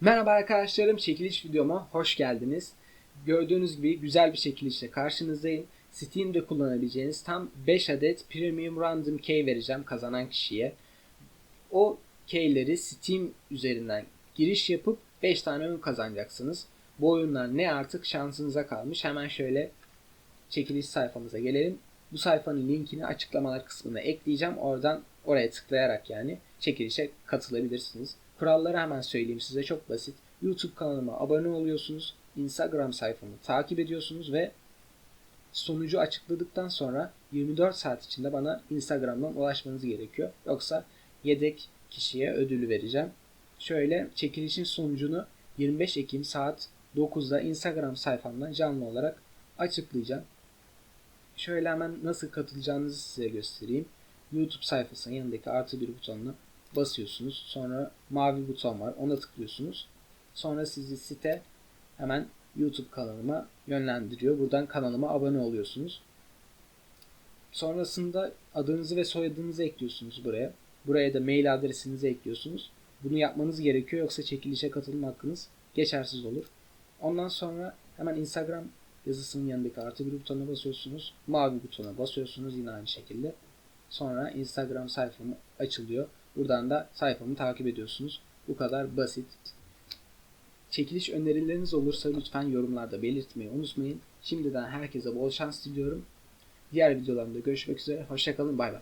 Merhaba arkadaşlarım, çekiliş videoma hoş geldiniz. Gördüğünüz gibi güzel bir çekilişle karşınızdayım. Steam'de kullanabileceğiniz tam 5 adet Premium Random Key vereceğim kazanan kişiye. O keyleri Steam üzerinden giriş yapıp 5 tane oyun kazanacaksınız. Bu oyunlar ne artık şansınıza kalmış. Hemen şöyle çekiliş sayfamıza gelelim. Bu sayfanın linkini açıklamalar kısmına ekleyeceğim. Oradan oraya tıklayarak yani çekilişe katılabilirsiniz. Kuralları hemen söyleyeyim size çok basit. YouTube kanalıma abone oluyorsunuz. Instagram sayfamı takip ediyorsunuz ve sonucu açıkladıktan sonra 24 saat içinde bana Instagram'dan ulaşmanız gerekiyor. Yoksa yedek kişiye ödülü vereceğim. Şöyle çekilişin sonucunu 25 Ekim saat 9'da Instagram sayfamdan canlı olarak açıklayacağım. Şöyle hemen nasıl katılacağınızı size göstereyim. YouTube sayfasının yanındaki artı bir butonuna basıyorsunuz. Sonra mavi buton var. Ona tıklıyorsunuz. Sonra sizi site hemen YouTube kanalıma yönlendiriyor. Buradan kanalıma abone oluyorsunuz. Sonrasında adınızı ve soyadınızı ekliyorsunuz buraya. Buraya da mail adresinizi ekliyorsunuz. Bunu yapmanız gerekiyor yoksa çekilişe katılma hakkınız geçersiz olur. Ondan sonra hemen Instagram yazısının yanındaki artı bir butonuna basıyorsunuz. Mavi butona basıyorsunuz yine aynı şekilde. Sonra Instagram sayfamı açılıyor. Buradan da sayfamı takip ediyorsunuz. Bu kadar basit. Çekiliş önerileriniz olursa lütfen yorumlarda belirtmeyi unutmayın. Şimdiden herkese bol şans diliyorum. Diğer videolarımda görüşmek üzere. Hoşçakalın. Bay bay.